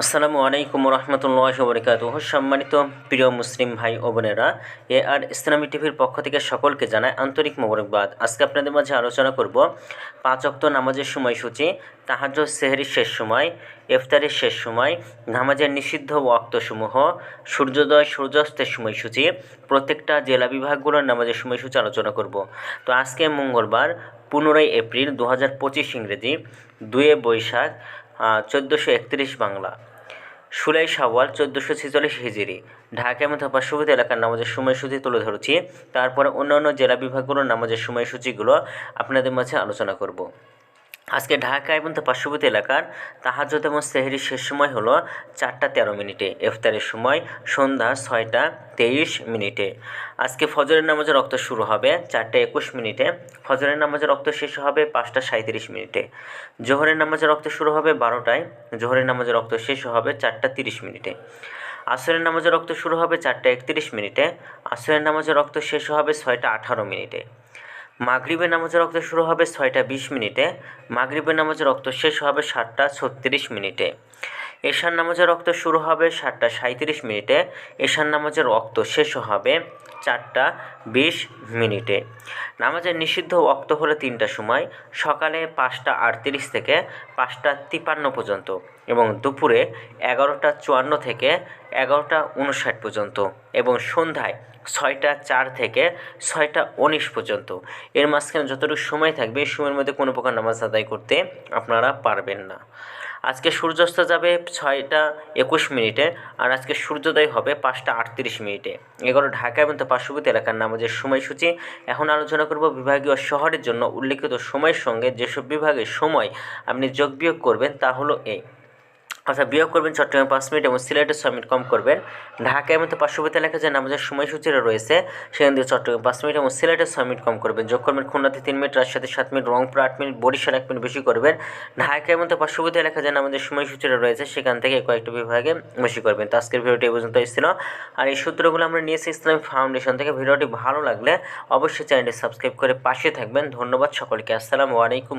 আসসালামু আলাইকুম রহমতুল্লাহ বরকাত সম্মানিত প্রিয় মুসলিম ভাই ও বোনেরা, এ আর ইসলামী টিভির পক্ষ থেকে সকলকে জানায় আন্তরিক মোবারকবাদ। আজকে আপনাদের মাঝে আলোচনা করব পাঁচ অক্ত নামাজের সময়সূচি তাহাজ সেহরির শেষ সময়, ইফতারের শেষ সময়, নামাজের নিষিদ্ধ ওয়াক্তসমূহ, সূর্যোদয়, সূর্যাস্তের সময়সূচি, প্রত্যেকটা জেলা বিভাগগুলোর নামাজের সময়সূচি আলোচনা করব। তো আজকে মঙ্গলবার, পনেরোই এপ্রিল দু হাজার পঁচিশ ইংরেজি দুয়ে বৈশাখ চোদ্দোশো একত্রিশ বাংলা। সুলাই সাওয়াল চোদ্দোশো ছেচল্লিশ হিজিরি। ঢাকা মতো পার্শ্ববর্তী এলাকার নামাজের সময়সূচি তুলে ধরেছি। তারপরে অন্যান্য জেলা বিভাগগুলোর নামাজের সময়সূচিগুলো আপনাদের মাঝে আলোচনা করব। আজকে ঢাকা এবং তার পার্শ্ববর্তী এলাকার তাহাজত এবং সেহরির শেষ সময় হলো চারটা তেরো মিনিটে, ইফতারের সময় সন্ধ্যা ছয়টা তেইশ মিনিটে। আজকে ফজরের নামাজের রক্ত শুরু হবে চারটে একুশ মিনিটে, ফজরের নামাজের রক্ত শেষ হবে পাঁচটা সাঁত্রিশ মিনিটে। জোহরের নামাজের রক্ত শুরু হবে বারোটায়, জোহরের নামাজের রক্ত শেষ হবে চারটা তিরিশ মিনিটে। আসরের নামাজের রক্ত শুরু হবে চারটা একত্রিশ মিনিটে, আসরের নামাজের রক্ত শেষ হবে ছয়টা আঠারো মিনিটে। মাগরিবের নামাজের রক্ত শুরু হবে ছয়টা বিশ মিনিটে, মাগরিবের নামাজের রক্ত শেষ হবে সাতটা ছত্রিশ মিনিটে। এশার নামাজের রক্ত শুরু হবে সাতটা সাঁত্রিশ মিনিটে, এশার নামাজের রক্ত শেষ হবে চারটা বিশ মিনিটে। নামাজের নিষিদ্ধ অক্ত হলো তিনটা সময়, সকালে পাঁচটা আটত্রিশ থেকে পাঁচটা তিপান্ন পর্যন্ত এবং দুপুরে এগারোটা চুয়ান্ন থেকে এগারোটা উনষাট পর্যন্ত এবং সন্ধ্যায় ছয়টা চার থেকে ছয়টা উনিশ পর্যন্ত। এর মাঝখানে যতটুকু সময় থাকবে, এই সময়ের মধ্যে কোনো প্রকার নামাজ আদায় করতে আপনারা পারবেন না। আজকে সূর্যাস্ত যাবে ছয়টা একুশ মিনিটে আর আজকে সূর্যোদয় হবে পাঁচটা আটত্রিশ মিনিটে। এগুলো ঢাকা এবং পার্শ্ববর্তী এলাকার নামাজের সময়সূচি। এখন আলোচনা করব বিভাগীয় শহরের জন্য। উল্লেখিত সময়ের সঙ্গে যেসব বিভাগের সময় আপনি যোগ বিয়োগ করবেন তা হলো এই অর্থাৎ বিয়োগ করবেন চট্টগ্রামে পাঁচ মিনিট এবং সিলেটে ছয় মিনিট, কম করবেন। ঢাকায় মতো পার্শ্ববর্তী এলাকায় যে নামাজের সময়সূচিটা রয়েছে, সেখান থেকে চট্টগ্রাম পাঁচ মিনিট এবং সিলেটে ছয় মিনিট, কম করবেন। যোগ করবেন খুলনাতে তিন মিনিট, রাজশাহীতে সাত মিনিট, রংপুর আট মিনিট, বরিশাল এক মিনিট বেশি করবেন। ঢাকায় মতো পার্শ্ববর্তী এলাকায় যে নামাজের সময়সূচিটা রয়েছে, সেখান থেকে কয়েকটা বিভাগে বেশি করবেন। তো আজকের ভিডিওটি এই পর্যন্ত এসেছিল। আর এই সূত্রগুলো আমরা নিয়েছি ইসলামী ফাউন্ডেশন থেকে। ভিডিওটি ভালো লাগলে অবশ্যই চ্যানেলটি সাবস্ক্রাইব করে পাশে থাকবেন। ধন্যবাদ সকলকে। আসসালামু আলাইকুম